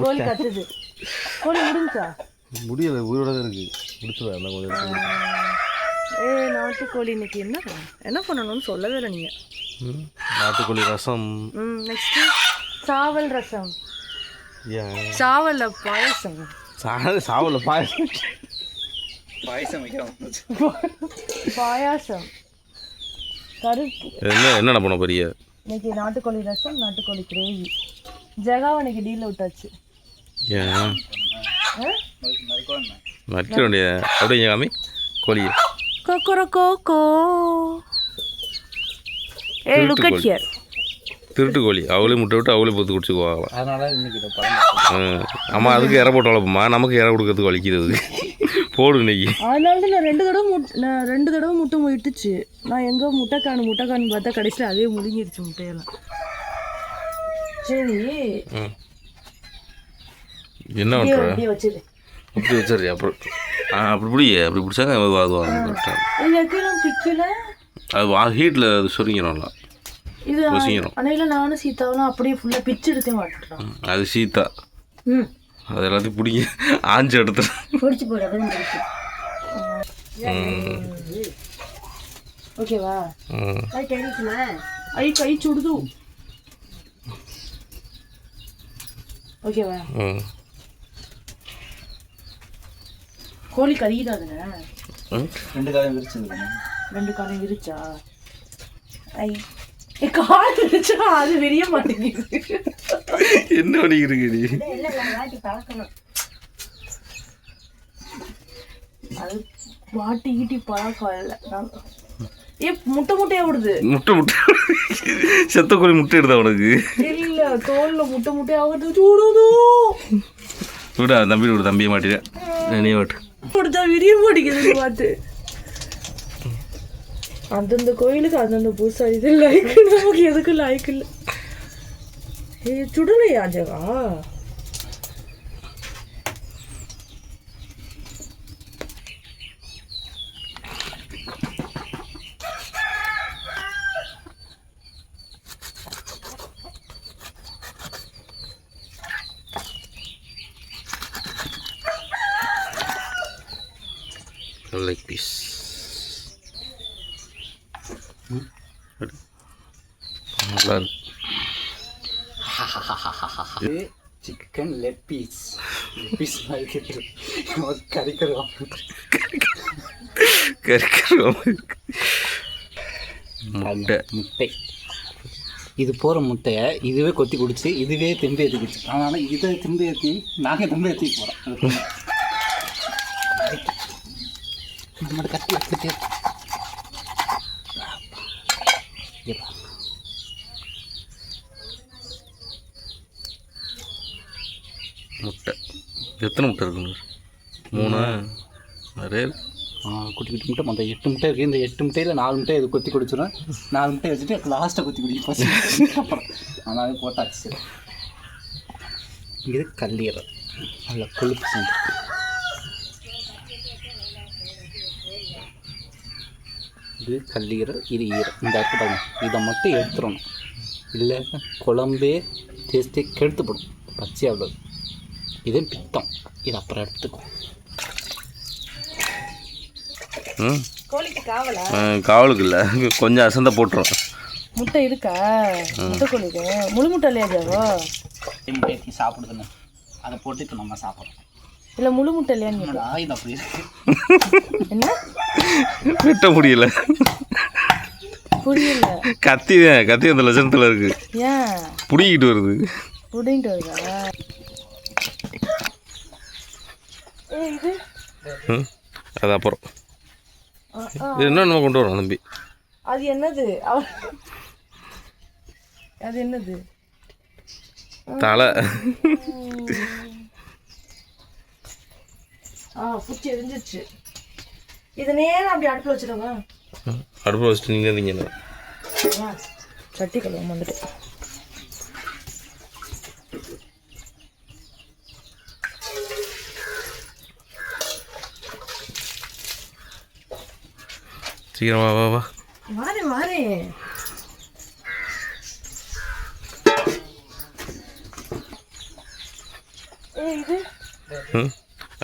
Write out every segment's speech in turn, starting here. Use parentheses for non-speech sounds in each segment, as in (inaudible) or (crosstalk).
கோழி கத்துது கோழி முடிஞ்சா? முடியல உயிரோட தான் இருக்கு. முடிச்சுடுவேன் அந்த கொஞ்சம். ஏ நாட்டுக்கோழி இன்னைக்கு என்ன? என்ன பண்ணணும்னு சொல்லவே இல்லை நீங்கள். நாட்டுக்கோழி ரசம். ம் நெக்ஸ்ட்டு சாவல் ரசம். ஏன்? சாவல்ல பாயசம். சா சாவல பாயசம். பாயாசம் கருப்பு. என்ன என்னென்ன பண்ண பெரிய இன்னைக்கு நாட்டுக்கோழி ரசம் நாட்டுக்கோழி கிரேவி. ஜெகாவை இன்னைக்கு டீலில் விட்டாச்சு? மறிக்க வேண்டிய அப்படியே காமி. கோழி. கொக்கரக்கோக்கோ ஏய் லுக் அட் ஹியர் திருட்டு கோழி. அவளே முட்டை விட்டு அவளே பொத்து குடிச்சுக்குவாங்க ஆமாம் அதுக்கு இற போட்டு வளர்ப்போம்மா நமக்கு இற கொடுக்கறதுக்கு வலிக்கிறது போடு இன்னைக்கு. அதனால தான் நான் ரெண்டு தடவை முட் நான் ரெண்டு தடவை முட்டை முட்டுச்சு நான் எங்கே முட்டைக்கானு முட்டைக்கானு பார்த்தா கடைசியில் அதே முழுங்கிடுச்சு முட்டையெல்லாம். சரி என்ன அப்படியே பண்ணுற அப்படியே வச்சிரு. அப்படி வச்சிரு அப்புறம். அப்படி பிடி அப்படி பிடிச்சாங்க அது அது வாங்க இது வைக்கலாம் பிக்கல? அது வா ஹீட்டில் அது சுருங்கிடும்ல இது. அன்னையில நானும் சீதாவெல்லாம் அப்படியே ஃபுல்லாக பிச்சு எடுத்தே மாட்டேன் அது சீத்தா ம். அது எல்லாத்தையும் பிடிங்க ஆஞ்சு எடுத்து பிடிச்சி பிடிச்சி. ஓகேவா? கை கை சுடுது. ஓகேவா ம். கோழி கறியிடாதுல ம். ரெண்டு காலம் விரிச்சது ரெண்டு காலம் விரிச்சா? ஐ ஏ, கால் விரிச்சா அது விரிய மாட்டேங்குது. என்ன நீ? அது வாட்டி ஈட்டி பழக்கம் இல்லை. முட்டை முட்டையா விடுது. முட்டை முட்டை செத்த கோழி முட்டை எடுத்தா உனக்கு. இல்ல தோல்ல முட்டை முட்டையா வருது சூடுது விடா தம்பி விடு தம்பியை மாட்டிட்டேன் நீ வாட்டு கொடுத்தா விரிய மாட்டேங்குது பார்த்து அந்தந்த கோயிலுக்கு அந்தந்த பூசாரி இது லைக் நமக்கு எதுக்கு லைக் இல்லை. ஏ சுடலையா ஜெகா லைக் பீஸ் நல்லா இருக்கு இது சிக்கன் லெக் பீஸ் பீஸ் மாதிரி கேட்டு கறிக்கிறோம் கறிக்கிறோம் முட்டை. முட்டை. இது போகிற முட்டையை இதுவே கொத்தி குடிச்சு இதுவே திம்பி ஏற்றிக்கிச்சு அதனால இதை திம்பி ஏற்றி நாங்கள் திம்பி ஏற்றி போகிறோம் மட்டும் கட்டி முட்டை. எத்தனை முட்டை இருக்குங்க மூணு? நிறைய குட்டி குட்டி முட்டை. மொத்தம் எட்டு முட்டை இருக்குது இந்த எட்டு முட்டையில் நாலு முட்டை இது கொத்தி குடிச்சிடும் நாலு முட்டை வச்சுட்டு லாஸ்ட்டை கொத்தி குடிக்க அப்புறம் அதனால போட்டாச்சு. இது கல்லீரல். நல்ல கொழுப்பு சேர்ந்து இது கல்லீரல் இது ஈரம் இந்த இடத்துல இதை மட்டும் எடுத்துடணும். இல்லை குழம்பே டேஸ்ட்டே கெடுத்துப்படும். பச்சையாக உள்ளது. இது பித்தம். இது அப்புறம் எடுத்துக்கும் காவலுக்கு இல்லை. கொஞ்சம் அசந்த போட்டுரும். முட்டை இருக்கா? முட்டை கோழிக்கு? முழு முட்டை இல்லையா ஜாவோ முட்டை சாப்பிடுதுன்னு. அதை போட்டு இப்போ நம்ம சாப்பிட்றோம் இல்ல முழு முட்டை இல்லையான்னு இது அப்படி என்ன? வெட்ட முடியல. புரியல. கத்தி கத்தி அந்த லட்சணத்தில் இருக்கு. ஏன்? பிடிக்கிட்டு வருது. புடிங்கிட்டு வருதா? அது அப்புறம். இது என்ன நம்ம கொண்டு வரோம் தம்பி அது என்னது? அது என்னது? தலை. ஆ புச்சி எரிஞ்சிச்சு இது நேரம் அப்படி அடுப்பில் வச்சிடுங்க. அடுப்பில் வச்சுட்டு நீங்கள் இருந்தீங்க சட்டி கழுவ வந்துட்டு. சீக்கிரமா வா வா. மாறு மாறு.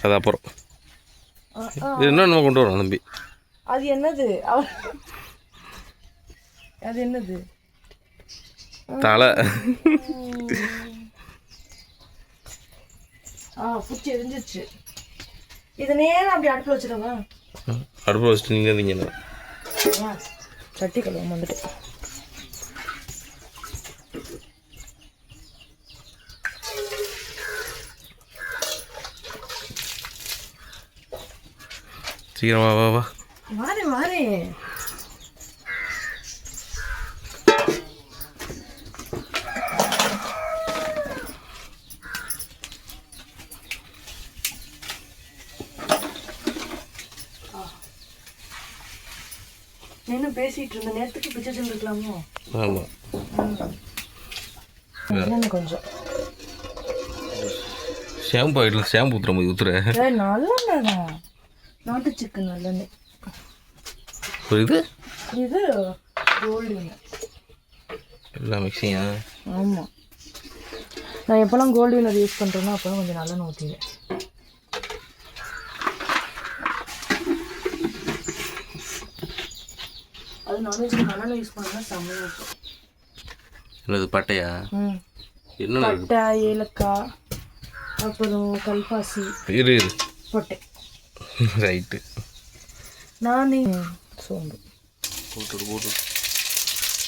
அது அப்புறம். என்னென்ன கொண்டு வரோம் தம்பி. அது என்னது? அது என்னது? தலை. ஆ பூச்சி எரிஞ்சிச்சு இது நேரம் அப்படி அடுப்பில் வச்சிடவா அடுப்பில் வச்சுட்டு நீங்க இருந்தீங்கன்னா சட்டி கழுவ வந்துட்டு. சீக்கிரம் வா வா வா. மாறே மாறே என்ன பேசிட்டு இருந்த நேரத்துக்கு பிச்சை சொல்லிருக்கலாமோ ஆமாம் கொஞ்சம். ஷாம்பு ஆகிட்டு ஷாம்பு ஊற்றுற மாதிரி ஊற்றுற ஏய், நல்லெண்ணெய் நாட்டு சிக்கன் நல்லெண்ணெய். புரியுது? இது கோல்டு எல்லாம் மிக்சிங்கா ஆமாம் நான் எப்போல்லாம் கோல்டு வினர் யூஸ் பண்ணுறேனோ அப்போல்லாம் கொஞ்சம் நல்லெண்ணெய் ஊற்றிடுவேன் அது நான்வெஜ் நல்லெண்ணெய் யூஸ் பண்ணா செம்மையாக இருக்கும். என்னது பட்டையா? இருக்கு பட்டை ஏலக்காய் அப்புறம் கல்பாசி. இரு இரு. போட்டேன் ரைட்டு (laughs) நானே சோம்பு. போட்டு போட்டு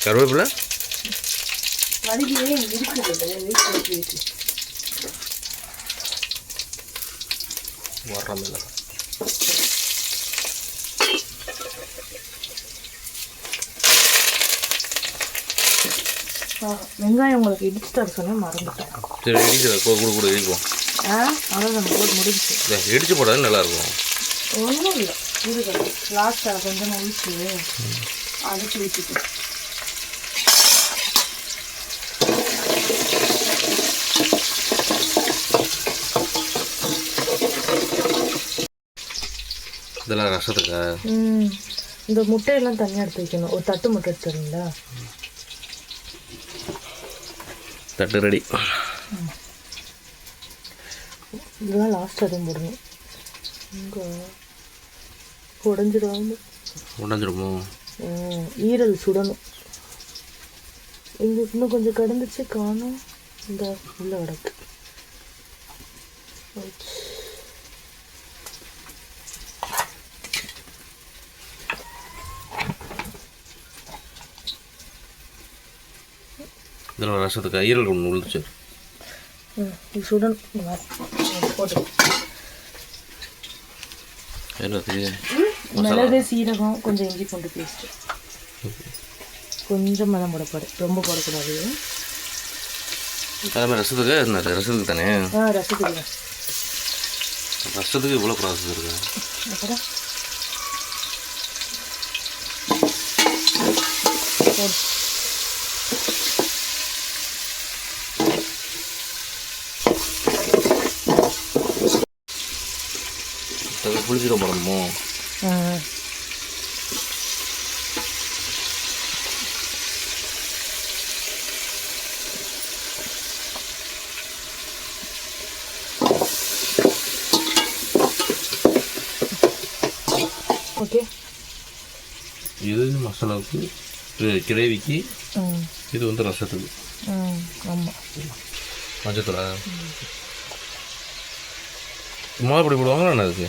கருவேப்பிலை? வடிகிலே இருக்குது வர்றமில்ல. வெங்காயம் உங்களுக்கு இடிச்சு தர சொன்ன மறந்துட்டேன். சரி இடிக்கிற கூட கூட இடிப்போம் ஆ போட்டு இல்லை இடிச்சு போட்டாலும் நல்லாயிருக்கும். ஒன்றும் இல்லை. இருக்குது லாஸ்ட்டாக கொஞ்சம் ஊற்றி அதுக்கு ஊற்றிட்டு இதெல்லாம் ரசத்துக்கா? ம். இந்த முட்டையெல்லாம் தனியாக எடுத்து வைக்கணும். ஒரு தட்டு முட்டை எடுத்து தரீங்களா? தட்டு ரெடி. இதெல்லாம் லாஸ்ட் அதுவும் போடணும். இங்கே உடஞ்சிடாம. உடஞ்சிருமோ ம், ஈரல் சுடணும். இங்கே இன்னும் கொஞ்சம் கிடந்துச்சு காணும். இந்த உள்ள கிடக்கு. ஆச்சு. இதில் ரசத்துக்கா ஈரல் ஒன்று இது மாதிரி. இது போட்டு என்னது மிளகு சீரகம் கொஞ்சம் இஞ்சி பூண்டு பேஸ்ட்டு கொஞ்சம் தான் போடப்பாடு ரொம்ப போடக்கூடாது. அது மாதிரி ரசத்துக்கு என்ன ரசத்துக்கு தானே? ஆ ரசத்துக்கு ரசத்துக்கு இவ்வளோ ப்ராசஸ் இருக்கா. அப்புறம்? புளிச்சிட போடணுமோ ஓகே. இது மசாலாவுக்கு கிரேவிக்கு இது வந்து ரசத்துக்கு. ஆமாம் மஞ்சத்தூளா? மிளகாப்பொடி போடுவாங்களா என்ன அதுக்கு?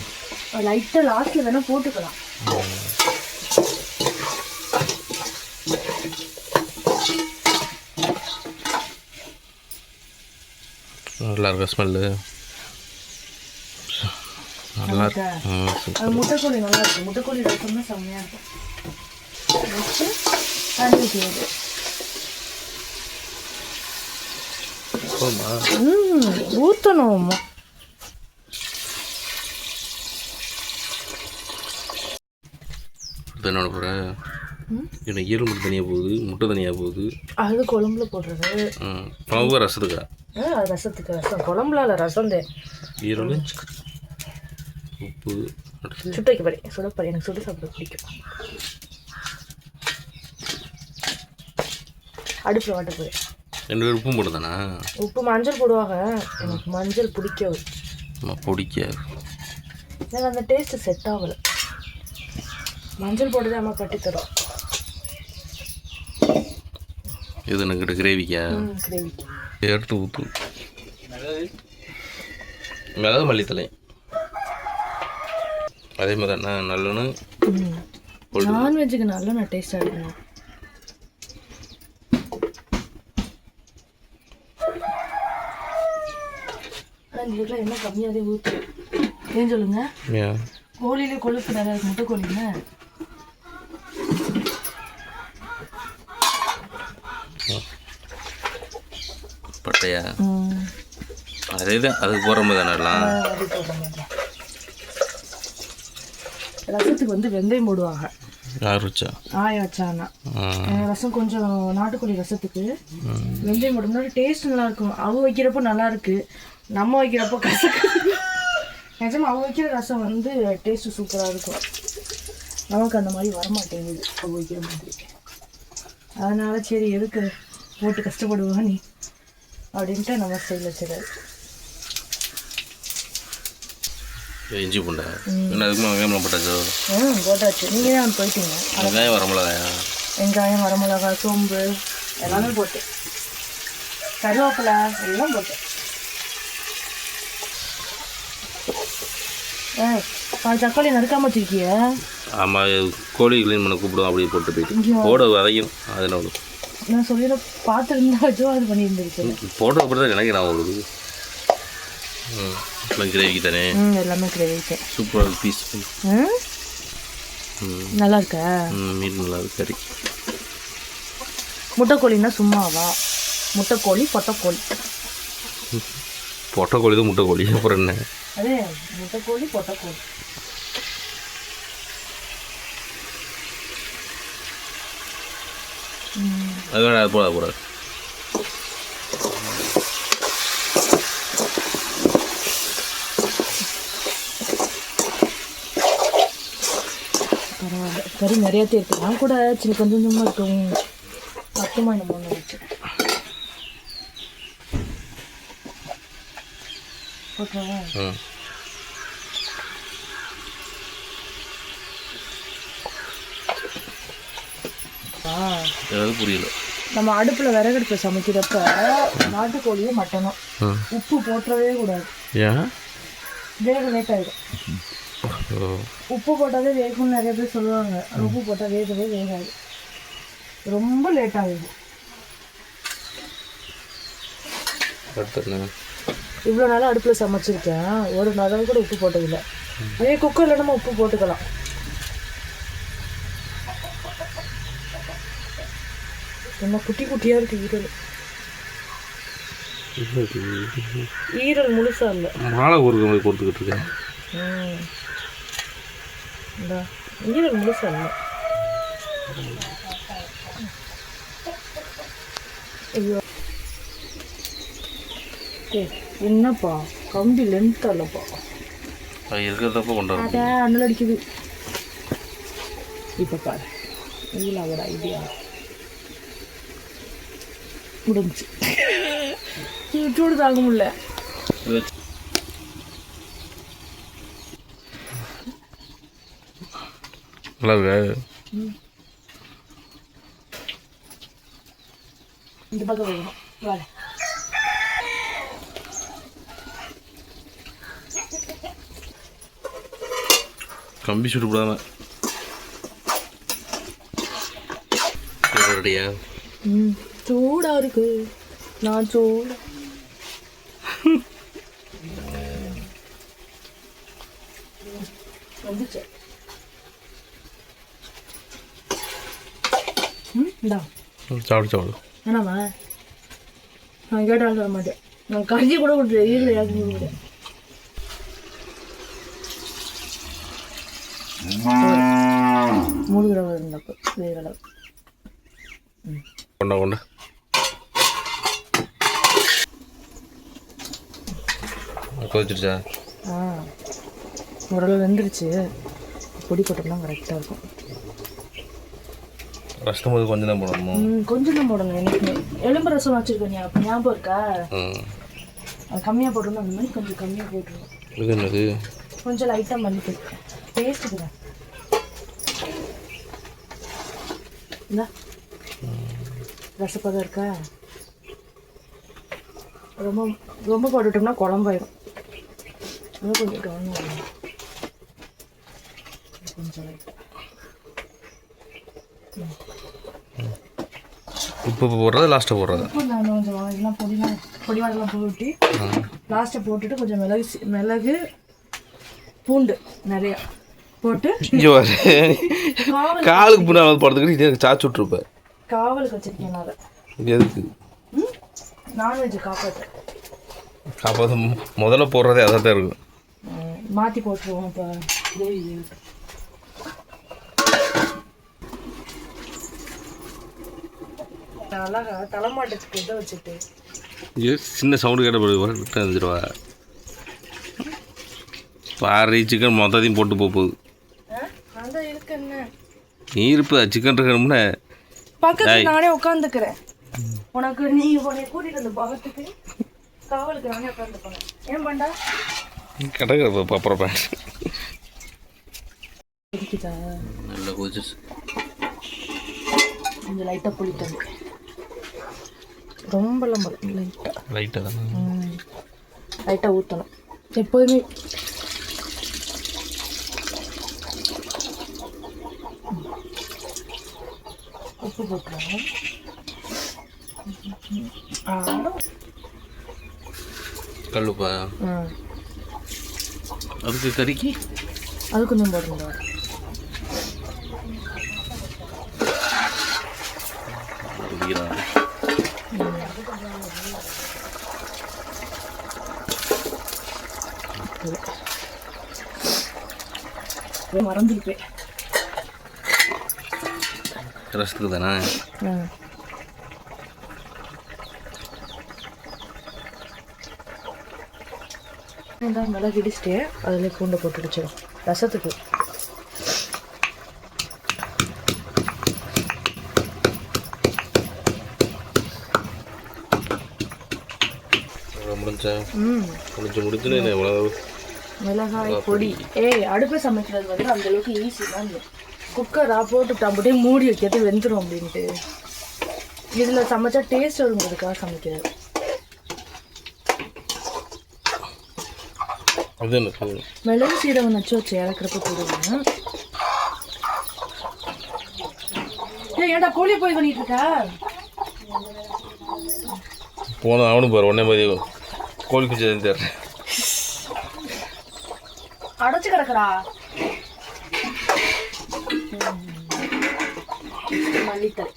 லைட்டாக லாஸ்ட்டில் வேணால் போட்டுக்கலாம். நல்லா இருக்கா ஸ்மெல்லு நல்லா இருக்கு? முட்டைக்கோழி நல்லா இருக்கும் முட்டைக்கோழி ரசம்னா செம்மையாக இருக்கும். வச்சு தண்ணி ம் ஊற்றணும் இப்போ என்ன போகிறேன் ம்? என்ன ஈரல் மட்டும் தனியாக போகுது முட்டை தனியாக போகுது. அது குழம்புல போடுறது. ம் மாவு ரசத்துக்கா? ரசத்துக்கு ரசம். குழம்புல இல்லை ரசம் தே. ஈரல் உப்பு சுட்டு வைக்க பாரு சுட பாரு எனக்கு சுட்டு சாப்பிட பிடிக்கும். அடுப்பில் வாட்ட போய் ரெண்டு பேரும் உப்பும் போடுதானா உப்பு மஞ்சள் போடுவாங்க. எனக்கு மஞ்சள் பிடிக்காது. பிடிக்காது. எனக்கு அந்த டேஸ்ட்டு செட் ஆகலை. மஞ்சள் போட்டு தான் அம்மா கட்டி தரோம். இது எனக்கு கிரேவிக்கா? கிரேவிக்கு. எடுத்து ஊற்று மிளகு மல்லித்தலை அதே மாதிரி தான் நல்லெண்ணு நான்வெஜ்ஜுக்கு நல்லா நான் டேஸ்ட்டாக இருக்கணும் இந்த வீட்டில் என்ன கம்மியாகவே ஊற்று ஏன் சொல்லுங்க? ஏன்? கோழியிலே கொழுப்பு நிறையா முட்டை கோழிங்க பட்டையா ம். அதே தான் அதுக்கு போடுற மாதிரி. ரசத்துக்கு வந்து வெந்தயம் போடுவாங்க. யார் வச்சா ஆயா வச்சானா ரசம் கொஞ்சம் நாட்டுக்கோழி ரசத்துக்கு. வெந்தயம் போட்டோம்னா டேஸ்ட் நல்லா இருக்கும் அவ வைக்கிறப்போ நல்லா இருக்கு நம்ம வைக்கிறப்போ கசக்கு. நிஜமா அவ வைக்கிற ரசம் வந்து டேஸ்ட் சூப்பராக இருக்கும். நமக்கு அந்த மாதிரி வரமாட்டேங்குது அவ வைக்கிற மாதிரி. அதனால சரி எதுக்கு போட்டு கஷ்டப்படுவா நீ? அப்படின்ட்டு நம்ம ஸ்டைலில் வச்சுருக்காரு இஞ்சி பூண்டை. என்ன அதுக்குமா வெங்காயம் போட்டாச்சோ? ம் போட்டாச்சு. நீங்கள் தான் போயிட்டீங்க. வெங்காயம் வர மிளகாயா வெங்காயம் வரமிளகாய் சோம்பு எல்லாமே போட்டு கருவேப்பிலை எல்லாம் போட்டு ஏ தக்காளி நறுக்காம வச்சிருக்கிய. ஆமாம் கோழி க்ளீன் பண்ண கூப்பிடுவோம் அப்படியே போட்டு போயிட்டு. போட அதில் ஒன்று நான் சொல்லிட பார்த்துருந்தா வச்சோ அது பண்ணியிருந்துருக்கு போட்ட அப்புறம் தான் எனக்கு நான் வருது. ம் இப்போ கிரேவிக்கு தானே? ம் எல்லாமே கிரேவிக்கு சூப்பராக பீஸ் நல்லா இருக்கா ம், மீன் நல்லா இருக்கு கறி. முட்டைக்கோழின்னா சும்மாவா? முட்டைக்கோழி பொட்டைக்கோழி. பொட்டை கோழி தான் முட்டை கோழி அப்புறம் என்ன? அதே முட்டைக்கோழி பொட்டைக்கோழி. அது வேணா அது போட போட பரவாயில்ல. கறி நிறையா இருக்கு நான் கூட சின்ன கொஞ்சம் கொஞ்சமாக இருக்கும். பத்துமா என்னமோ நினைச்சேன் ஓகேவா ம். ஆ. ஏதாவது புரியல. நம்ம அடுப்பில் விறகடுப்பில் சமைக்கிறப்ப நாட்டுக்கோழியும் மட்டனும் உப்பு போட்டுறவே கூடாது. வேக லேட் ஆகிடும் உப்பு போட்டாலே வேகும்னு நிறைய பேர் சொல்லுவாங்க. உப்பு போட்டால் வேகவே வேகாது. ரொம்ப லேட் ஆகுது இவ்வளோ நாளாக அடுப்பில் சமைச்சிருக்கேன். ஒரு நாளும் கூட உப்பு போட்டதில்லை. அதே குக்கரில் நம்ம உப்பு போட்டுக்கலாம். நம்ம குட்டி குட்டியாக இருக்கு ஈரல். ஈரல் முழுசா இல்லை. மாலை ஊருக்கு போய் கொடுத்துக்கிட்டு இருக்கேன். ஈரல் முழுசா இல்லை. ஐயோ. என்னப்பா? கம்பி லென்த் இல்லைப்பா. அது இருக்கிறதப்ப அட அண்ணல் அடிக்குது. இப்போ பாரு. இதில் ஒரு ஐடியா முடிஞ்சு சூடு தாங்க முடியல. இந்த பக்கம் வேணும் வேலை கம்பி சுட்டு போடாம. ரெடியா ம். சூடாக இருக்கு நான் சூடு. சாப்பிடு சாப்பிடு. நான் கேட்டாலும் தர மாட்டேன். நான் கஞ்சி கூட கொடுத்துருவேன் ஈரில் யாருக்கு கொடுக்குறேன் மூணு தடவை இருந்தப்போ வேறு அளவு கொண்டா கொண்டா. கொதிச்சிருச்சா? ஆ. ஓரளவு வெந்துருச்சு. பொடி போட்டோம்னா கரெக்டாக இருக்கும். ரசம் போது கொஞ்சம் தான் போடணுமோ? கொஞ்சம் தான் போடணும் எனக்கு. எலும்பு ரசம் வச்சுருக்கேன் ஞாபகம் ஞாபகம் இருக்கா? அது கம்மியாக போட்டுருந்தோம் அந்த மாதிரி கொஞ்சம் கம்மியாக போட்டுருவோம். இது கொஞ்சம் லைட்டாக மல்லிப்பூ டேஸ்ட்டுக்கு தான் இந்தா. ரசப்பதம் இருக்கா? ரொம்ப ரொம்ப போட்டுட்டோம்னா குழம்பாயிரும். இன்னும் கொஞ்சம் கவனம் வேணும். கொஞ்சம் இப்போ போடுறது லாஸ்ட்டாக போடுறது உப்பு நான் கொஞ்சம் பொடிமா பொடிவாடெல்லாம் போட்டு லாஸ்ட்டை போட்டுட்டு கொஞ்சம் மிளகு மிளகு பூண்டு நிறையா போட்டு காலுக்கு பின்னால் போடுறதுக்கு இதே சாச்சு விட்ருப்பேன் காவலுக்கு வச்சிருக்கேன் நான் அதை. எதுக்கு? நான்வெஜ் காப்பாற்று அது முதல்ல போடுறதே அதாக தான் இருக்கும். மாற்றி போட்டுருவோம் இப்போ. கிரேவி நல்லா தலைமாட்டுக்கு இதை வச்சுட்டு. இது சின்ன சவுண்டு கேட்ட விட்டு வந்துடுவா பாரு சிக்கன் மொத்தத்தையும் போட்டு போக போகுது. நீ இருப்ப சிக்கன் இருக்கணும்னா பக்கத்துல நானே உட்காந்துக்கிறேன் உனக்கு நீ உன்னை கூட்டிட்டு வந்து பக்கத்துக்கு காவலுக்கு நானே உட்காந்துப்பேன் ஏன் பண்ணா கிடக்கு அப்புறம் இருக்குதா நல்லா கொதிச்சு. கொஞ்சம் லைட்டாக புளித்தண்ணி ரொம்பலாம் லைட்டாக லைட்டாக தானே? லைட்டாக ஊற்றணும் எப்போதுமே உப்பு போட்டுருவோம் கல்லுப்பா. ம். அதுக்கு கறிக்கு? அது கொஞ்சம் போடுங்க மறந்துருப்பேன் ரசத்துக்கு தானே? ம் இந்த மிளகு இடிச்சிட்டு அதில் பூண்டை போட்டு வச்சிடும் ரசத்துக்கு. மிளகாய் பொடி. ஏய் அடுப்பு சமைக்கிறது வந்து அந்த அளவுக்கு ஈஸி தான் குக்கரா போட்டு அப்படியே மூடி வைக்கிறது வெந்துடும் அப்படின்ட்டு. இதில் சமைச்சா டேஸ்ட் வருங்கிறதுக்காக சமைக்கிறது. அது சீரகம் நச்சு வச்சு இறக்குறப்ப போடுவேன். ஏய் ஏன்டா கோழி போய் பண்ணிட்டு இருக்கா? போன அவனும் பாரு உடனே மாதிரி கோழி குச்சி தரேன் அடைச்சு கிடக்குறா. மல்லித்தலை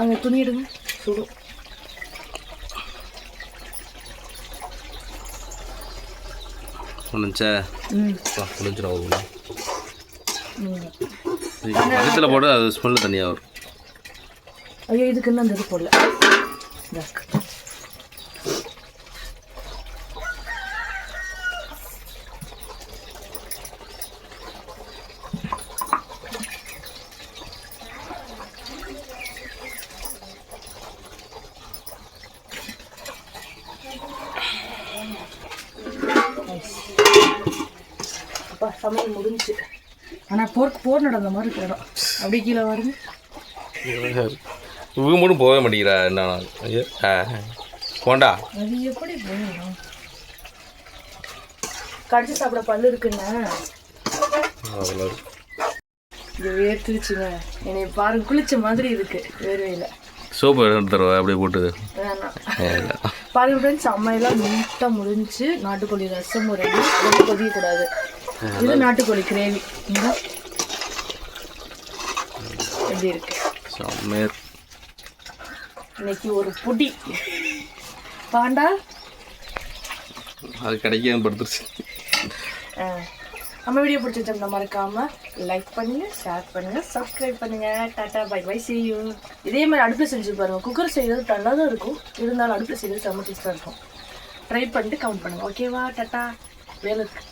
அங்கே துணி எடுங்க சுடும் முடிஞ்சா ம். முடிஞ்சிடும் ஆகும் ம். மரத்தில் போட்டு அது ஸ்மெல்லு தனியாக வரும். ஐயோ இதுக்கு இன்னும் அந்த இது போடல இந்தா. அப்பா சமையல் முடிஞ்சுச்சு ஆனால் போர் போர் நடந்த மாதிரி இருக்கு இடம். அப்படியே கீழே வருது இவங்க மட்டும் போகவே மாட்டேங்கிறா என்ன ஐயோ ஆ போண்டா? அது எப்படி போகணும் கடிச்சு சாப்பிட பல்லு இருக்குண்ணே. இது வேர்த்துருச்சுங்க. என்னை பாருங்க குளிச்ச மாதிரி இருக்கு வேர்வையில். சோப்பு எடுத்து தருவா அப்படியே போட்டு வேணாம். பாருங்க ஃப்ரெண்ட்ஸ் அம்மையெல்லாம் நீட்டாக முடிஞ்சு நாட்டுக்கோழி ரசம் ரெடி ரொம்ப கொதிக்கக்கூடாது. இது நாட்டுக்கோழி கிரேவி. எப்படி இருக்கு? இன்னைக்கு ஒரு புடி. பாண்டா? அது கிடைக்காம படுத்துருச்சு. நம்ம வீடியோ பிடிச்சிருந்தோம்னா மறக்காம லைக் பண்ணுங்க ஷேர் பண்ணுங்க சப்ஸ்கிரைப் பண்ணுங்க. Tata bye bye you. இதே மாதிரி அடுப்பு செஞ்சு பாருங்க. குக்கர் செய்யறது நல்லா தான் இருக்கும். இருந்தாலும் அடுப்பு செய்யறது செம்ம டேஸ்டாக இருக்கும். ட்ரை பண்ணிட்டு கமெண்ட் பண்ணுங்க. ஓகேவா டாட்டா? வேலை இருக்கு.